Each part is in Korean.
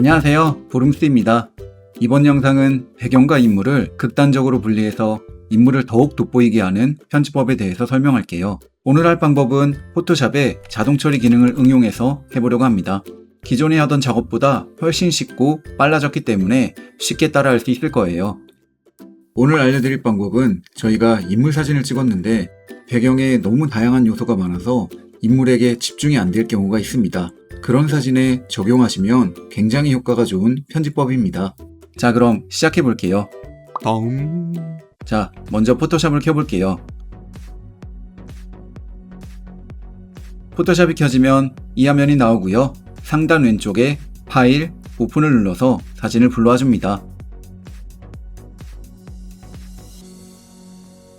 안녕하세요. 보름스입니다. 이번 영상은 배경과 인물을 극단적으로 분리해서 인물을 더욱 돋보이게 하는 편집법에 대해서 설명할게요. 오늘 할 방법은 포토샵의 자동 처리 기능을 응용해서 해보려고 합니다. 기존에 하던 작업보다 훨씬 쉽고 빨라졌기 때문에 쉽게 따라할 수 있을 거예요. 오늘 알려드릴 방법은 저희가 인물 사진을 찍었는데 배경에 너무 다양한 요소가 많아서 인물에게 집중이 안 될 경우가 있습니다. 그런 사진에 적용하시면 굉장히 효과가 좋은 편집법입니다. 자, 그럼 시작해 볼게요. 다음 자, 먼저 포토샵을 켜볼게요. 포토샵이 켜지면 이 화면이 나오고요. 상단 왼쪽에 파일, 오픈을 눌러서 사진을 불러와 줍니다.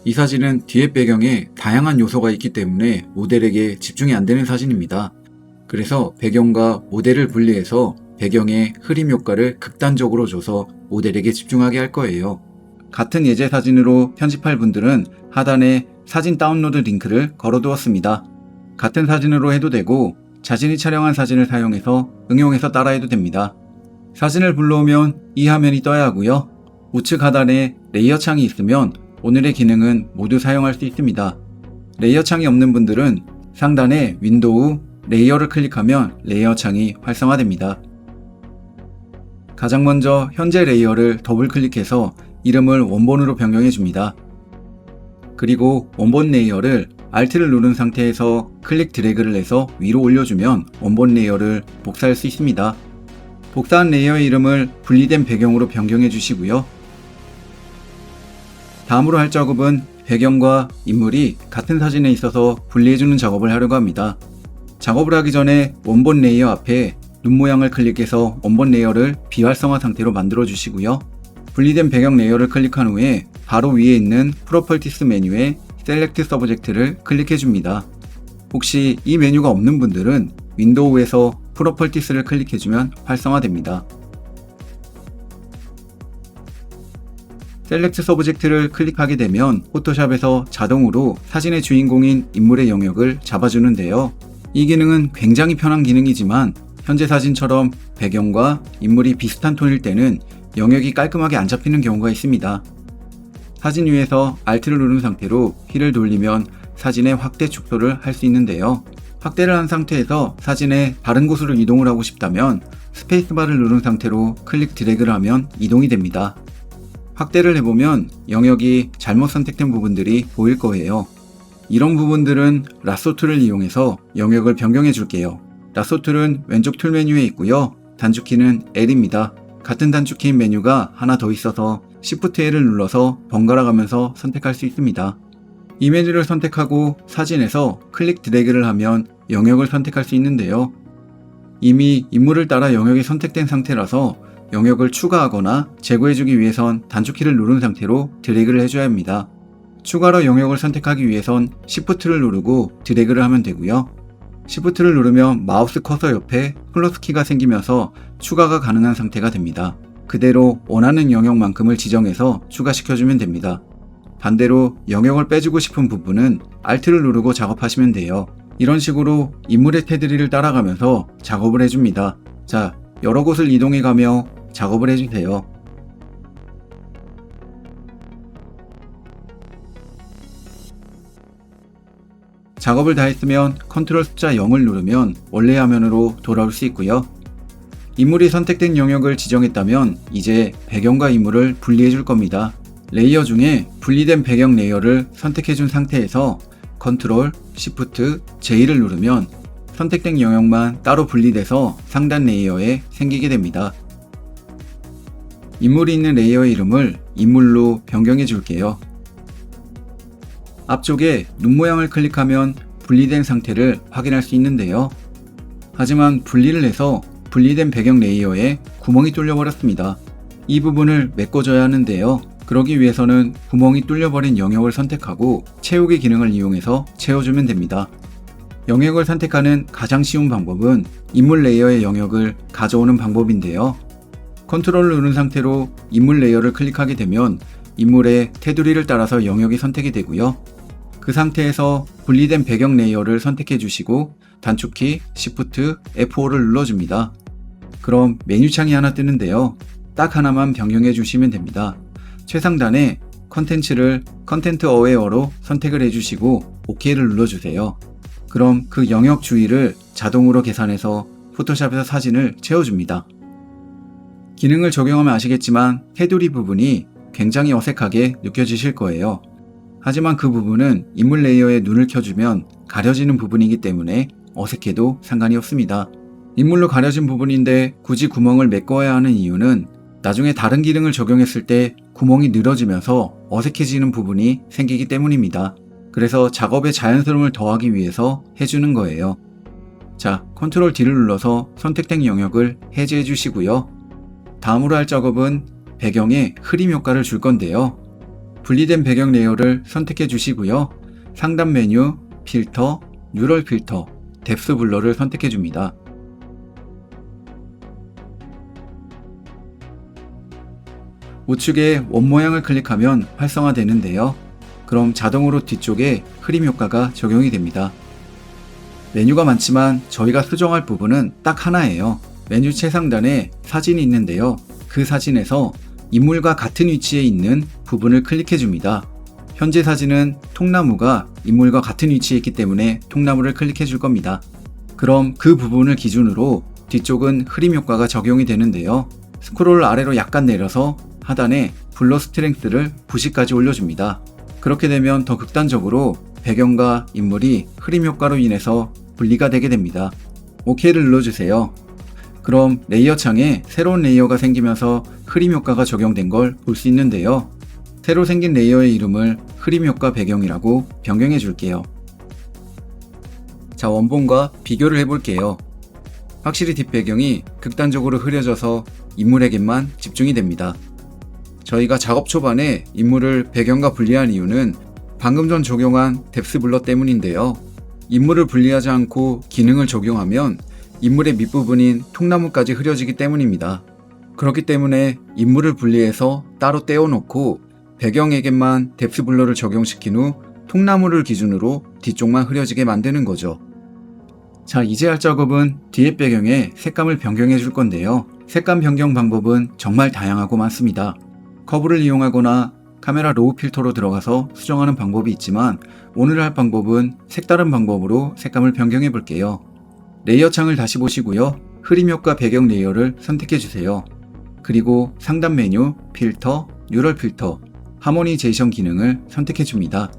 이 사진은 뒤에 배경에 다양한 요소가 있기 때문에 모델에게 집중이 안 되는 사진입니다. 그래서 배경과 모델을 분리해서 배경의 흐림 효과를 극단적으로 줘서 모델에게 집중하게 할 거예요. 같은 예제 사진으로 편집할 분들은 하단에 사진 다운로드 링크를 걸어두었습니다. 같은 사진으로 해도 되고 자신이 촬영한 사진을 사용해서 응용해서 따라해도 됩니다. 사진을 불러오면 이 화면이 떠야 하고요. 우측 하단에 레이어 창이 있으면 오늘의 기능은 모두 사용할 수 있습니다. 레이어 창이 없는 분들은 상단에 윈도우, 레이어를 클릭하면 레이어 창이 활성화됩니다. 가장 먼저 현재 레이어를 더블 클릭해서 이름을 원본으로 변경해 줍니다. 그리고 원본 레이어를 Alt를 누른 상태에서 클릭 드래그를 해서 위로 올려주면 원본 레이어를 복사할 수 있습니다. 복사한 레이어의 이름을 분리된 배경으로 변경해 주시고요. 다음으로 할 작업은 배경과 인물이 같은 사진에 있어서 분리해주는 작업을 하려고 합니다. 작업을 하기 전에 원본 레이어 앞에 눈 모양을 클릭해서 원본 레이어를 비활성화 상태로 만들어 주시고요. 분리된 배경 레이어를 클릭한 후에 바로 위에 있는 프로퍼티스 메뉴에 셀렉트 서브젝트를 클릭해 줍니다. 혹시 이 메뉴가 없는 분들은 윈도우에서 프로퍼티스를 클릭해 주면 활성화됩니다. 셀렉트 서브젝트를 클릭하게 되면 포토샵에서 자동으로 사진의 주인공인 인물의 영역을 잡아주는데요. 이 기능은 굉장히 편한 기능이지만 현재 사진처럼 배경과 인물이 비슷한 톤일 때는 영역이 깔끔하게 안 잡히는 경우가 있습니다. 사진 위에서 Alt를 누른 상태로 휠을 돌리면 사진의 확대 축소를 할 수 있는데요. 확대를 한 상태에서 사진의 다른 곳으로 이동을 하고 싶다면 스페이스바를 누른 상태로 클릭 드래그를 하면 이동이 됩니다. 확대를 해보면 영역이 잘못 선택된 부분들이 보일 거예요. 이런 부분들은 라소 툴을 이용해서 영역을 변경해 줄게요. 라소 툴은 왼쪽 툴 메뉴에 있고요. 단축키는 L입니다. 같은 단축키인 메뉴가 하나 더 있어서 Shift L을 눌러서 번갈아 가면서 선택할 수 있습니다. 이 메뉴를 선택하고 사진에서 클릭 드래그를 하면 영역을 선택할 수 있는데요. 이미 인물을 따라 영역이 선택된 상태라서 영역을 추가하거나 제거해주기 위해선 단축키를 누른 상태로 드래그를 해줘야 합니다. 추가로 영역을 선택하기 위해선 Shift를 누르고 드래그를 하면 되고요. Shift를 누르면 마우스 커서 옆에 플러스 키가 생기면서 추가가 가능한 상태가 됩니다. 그대로 원하는 영역만큼을 지정해서 추가시켜주면 됩니다. 반대로 영역을 빼주고 싶은 부분은 Alt를 누르고 작업하시면 돼요. 이런 식으로 인물의 테두리를 따라가면서 작업을 해줍니다. 자, 여러 곳을 이동해 가며 작업을 해주세요. 작업을 다 했으면 컨트롤 숫자 0을 누르면 원래 화면으로 돌아올 수 있고요. 인물이 선택된 영역을 지정했다면 이제 배경과 인물을 분리해 줄 겁니다. 레이어 중에 분리된 배경 레이어를 선택해 준 상태에서 컨트롤, 시프트, J를 누르면 선택된 영역만 따로 분리돼서 상단 레이어에 생기게 됩니다. 인물이 있는 레이어의 이름을 인물로 변경해 줄게요. 앞쪽에 눈 모양을 클릭하면 분리된 상태를 확인할 수 있는데요. 하지만 분리를 해서 분리된 배경 레이어에 구멍이 뚫려 버렸습니다. 이 부분을 메꿔줘야 하는데요. 그러기 위해서는 구멍이 뚫려버린 영역을 선택하고 채우기 기능을 이용해서 채워주면 됩니다. 영역을 선택하는 가장 쉬운 방법은 인물 레이어의 영역을 가져오는 방법인데요. 컨트롤을 누른 상태로 인물 레이어를 클릭하게 되면 인물의 테두리를 따라서 영역이 선택이 되고요. 그 상태에서 분리된 배경 레이어를 선택해 주시고 단축키 Shift F5를 눌러줍니다. 그럼 메뉴창이 하나 뜨는데요. 딱 하나만 변경해 주시면 됩니다. 최상단에 컨텐츠를 컨텐트 어웨어로 선택을 해주시고 OK를 눌러주세요. 그럼 그 영역 주위를 자동으로 계산해서 포토샵에서 사진을 채워줍니다. 기능을 적용하면 아시겠지만 테두리 부분이 굉장히 어색하게 느껴지실 거예요. 하지만 그 부분은 인물 레이어에 눈을 켜주면 가려지는 부분이기 때문에 어색해도 상관이 없습니다. 인물로 가려진 부분인데 굳이 구멍을 메꿔야 하는 이유는 나중에 다른 기능을 적용했을 때 구멍이 늘어지면서 어색해지는 부분이 생기기 때문입니다. 그래서 작업의 자연스러움을 더하기 위해서 해주는 거예요. 자, 컨트롤 D를 눌러서 선택된 영역을 해제해 주시고요. 다음으로 할 작업은 배경에 흐림 효과를 줄 건데요. 분리된 배경 레이어를 선택해 주시고요. 상단 메뉴, 필터, 뉴럴 필터, 뎁스 블러를 선택해 줍니다. 우측에 원 모양을 클릭하면 활성화되는데요. 그럼 자동으로 뒤쪽에 흐림 효과가 적용이 됩니다. 메뉴가 많지만 저희가 수정할 부분은 딱 하나예요. 메뉴 최상단에 사진이 있는데요. 그 사진에서 인물과 같은 위치에 있는 부분을 클릭해 줍니다. 현재 사진은 통나무가 인물과 같은 위치에 있기 때문에 통나무를 클릭해 줄 겁니다. 그럼 그 부분을 기준으로 뒤쪽은 흐림 효과가 적용이 되는데요. 스크롤 아래로 약간 내려서 하단에 블러 스트렝스를 90까지 올려줍니다. 그렇게 되면 더 극단적으로 배경과 인물이 흐림 효과로 인해서 분리가 되게 됩니다. OK를 눌러주세요. 그럼 레이어 창에 새로운 레이어가 생기면서 흐림 효과가 적용된 걸 볼 수 있는데요. 새로 생긴 레이어의 이름을 흐림 효과 배경이라고 변경해 줄게요. 자, 원본과 비교를 해볼게요. 확실히 뒷배경이 극단적으로 흐려져서 인물에게만 집중이 됩니다. 저희가 작업 초반에 인물을 배경과 분리한 이유는 방금 전 적용한 뎁스 블러 때문인데요. 인물을 분리하지 않고 기능을 적용하면 인물의 밑부분인 통나무까지 흐려지기 때문입니다. 그렇기 때문에 인물을 분리해서 따로 떼어놓고 배경에게만 뎁스 블러를 적용시킨 후 통나무를 기준으로 뒤쪽만 흐려지게 만드는 거죠. 자, 이제 할 작업은 뒤에 배경에 색감을 변경해 줄 건데요. 색감 변경 방법은 정말 다양하고 많습니다. 커브를 이용하거나 카메라 로우 필터로 들어가서 수정하는 방법이 있지만 오늘 할 방법은 색다른 방법으로 색감을 변경해 볼게요. 레이어 창을 다시 보시고요. 흐림 효과 배경 레이어를 선택해 주세요. 그리고 상단 메뉴, 필터, 뉴럴 필터, 하모니제이션 기능을 선택해 줍니다.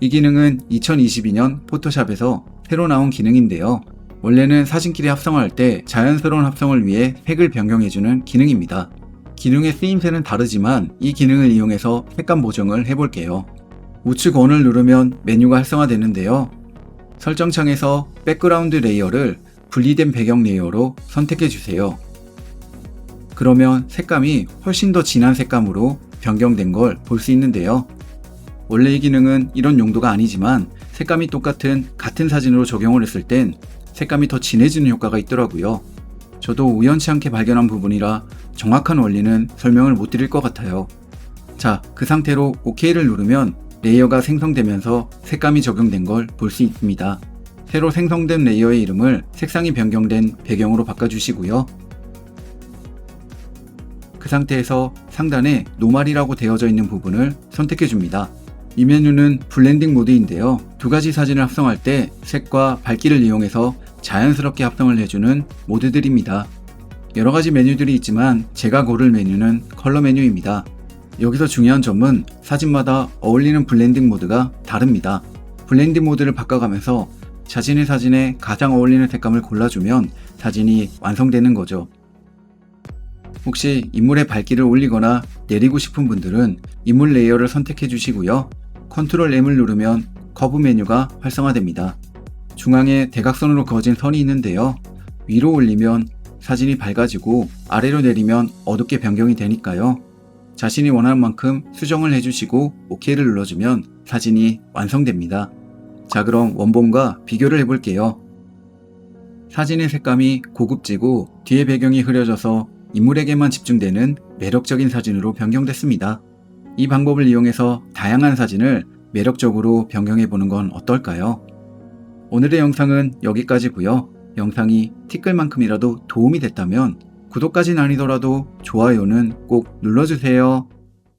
이 기능은 2022년 포토샵에서 새로 나온 기능인데요. 원래는 사진끼리 합성할 때 자연스러운 합성을 위해 색을 변경해주는 기능입니다. 기능의 쓰임새는 다르지만 이 기능을 이용해서 색감 보정을 해볼게요. 우측 원을 누르면 메뉴가 활성화되는데요. 설정창에서 백그라운드 레이어를 분리된 배경 레이어로 선택해 주세요. 그러면 색감이 훨씬 더 진한 색감으로 변경된 걸 볼 수 있는데요. 원래 이 기능은 이런 용도가 아니지만 색감이 똑같은 같은 사진으로 적용을 했을 땐 색감이 더 진해지는 효과가 있더라고요. 저도 우연치 않게 발견한 부분이라 정확한 원리는 설명을 못 드릴 것 같아요. 자, 그 상태로 OK를 누르면 레이어가 생성되면서 색감이 적용된 걸 볼 수 있습니다. 새로 생성된 레이어의 이름을 색상이 변경된 배경으로 바꿔주시고요. 그 상태에서 상단에 노말이라고 되어져 있는 부분을 선택해 줍니다. 이 메뉴는 블렌딩 모드인데요. 두 가지 사진을 합성할 때 색과 밝기를 이용해서 자연스럽게 합성을 해주는 모드들입니다. 여러 가지 메뉴들이 있지만 제가 고를 메뉴는 컬러 메뉴입니다. 여기서 중요한 점은 사진마다 어울리는 블렌딩 모드가 다릅니다. 블렌딩 모드를 바꿔가면서 자신의 사진에 가장 어울리는 색감을 골라주면 사진이 완성되는 거죠. 혹시 인물의 밝기를 올리거나 내리고 싶은 분들은 인물 레이어를 선택해 주시고요. 컨트롤 M을 누르면 커브 메뉴가 활성화됩니다. 중앙에 대각선으로 그어진 선이 있는데요. 위로 올리면 사진이 밝아지고 아래로 내리면 어둡게 변경이 되니까요. 자신이 원하는 만큼 수정을 해주시고 OK를 눌러주면 사진이 완성됩니다. 자 그럼 원본과 비교를 해볼게요. 사진의 색감이 고급지고 뒤에 배경이 흐려져서 인물에게만 집중되는 매력적인 사진으로 변경됐습니다. 이 방법을 이용해서 다양한 사진을 매력적으로 변경해 보는 건 어떨까요? 오늘의 영상은 여기까지고요. 영상이 티끌만큼이라도 도움이 됐다면 구독까진 아니더라도 좋아요는 꼭 눌러주세요.